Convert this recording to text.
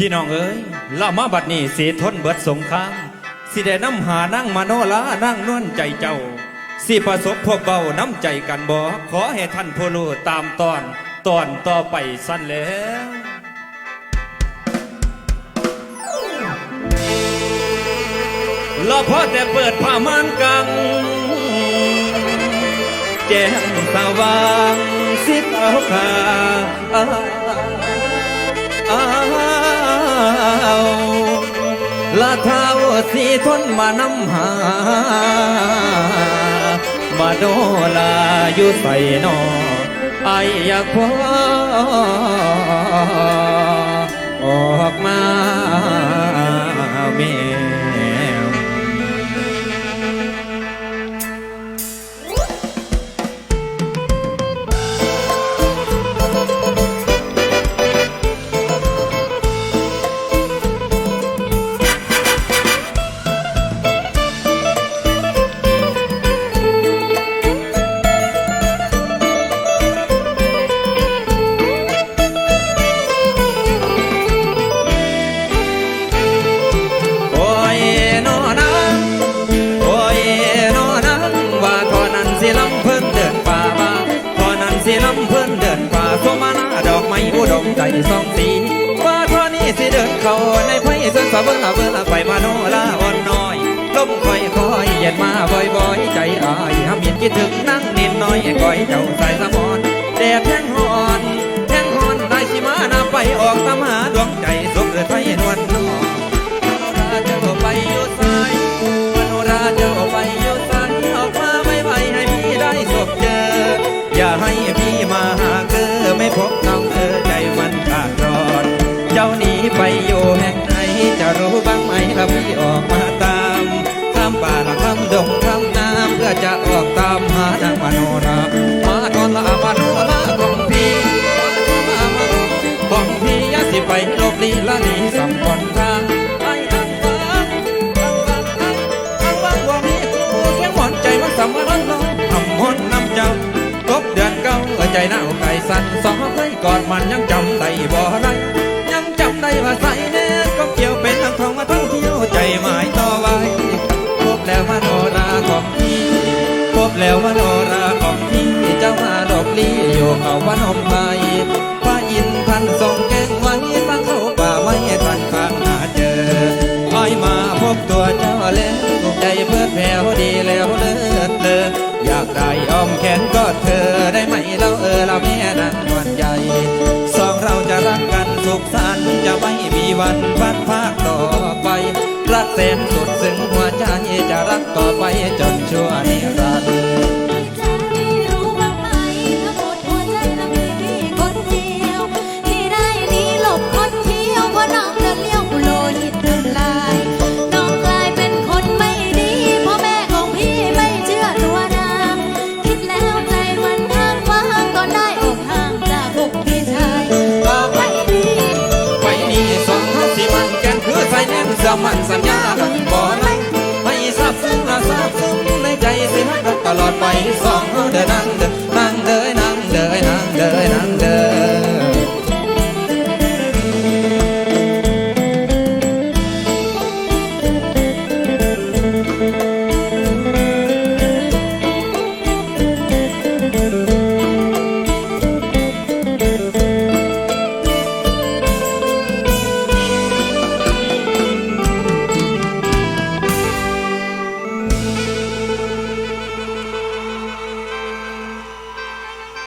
พี่น้องเอ้ยล่ามาบัดนี้เสียทนเบิดสงครามสิได้น้ำหานั่งมาโนลานั่งนวลใจเจ้า สิประสบพวกเบาน้ำใจกันบ่ขอให้ท่านผู้รู้ตามตอนตอนต่อไปสั้นแล้วเราพอแต่เปิดผ้ามานกัง แจ้งสว่างสิบเอาขา เท้าสีทนมานำหา มาโดลาอยู่ใส่นอไออยากพอออกมา ทอนั้นสิลำเพิ่นเดินป่าสมานาดอกไม้อุดมใจสองสีว่าทอนี้สิเดินเข้าในไพ่เส้นสะเบิ่งละเบิ่งไปมาโนลาอ่อนน้อยลมค่อยคอยเย็นมาบ่อยๆ ใจอายห้ามยินคิดถึงนั่งนิดน้อยก้อยเจ้าใส่สมอนแดดแทงหอนแทงหอนได้สิมานาไปออกตาม ไปอยู่แห่งไหนจะรู้บ้างไหมละพี่ออกมาตามข้ามป่าละข้ามดงข้ามน้ำเพื่อจะออกตามหานางมโนรามาทอนละมโนราของพี่มามาของพี่ยาสิไปลบลีละหนีสัมพันทางไอ้อังวังอังวังอังวังว่ามีผู้เขียงหอนใจมันสำคัญน้องทำหอนน้ำเจ้าตกเดือนเก้าใจหนาวไก่สั่นสองเคยกอดมันยังจำได้บ่ได้ยังจำ ได้ว่าใส่แน่ก็เกี่ยวเป็นทั้งทองมาทั้งเที่ยวใจหมายต่อไว้พบแล้วมโนราของพี่พบแล้วมโนราของพี่เจ้ามาดอกลี้อยู่เขาวันหมไปพระอินทร์ท่านทรงแกงไว้ฟังเขาป่าไว้ท่านข้างหาเจออ้อยมาพบตัวเจ้าแล้วถูกใจเพื่อแผ่วดีแล้วเลิศเลออยากได้อ้อมแขนกอดเธอ วันพัดพากต่อไป รักแสนสุดซึ้งหัวใจจะรักต่อไปจนชั่วนิรันดร์ ส่แน่นสมันสัญญาบ่ได้ให้ทราบซึ้งละทราบซึ้งในใจสิฮักตลอดไปสองเดือน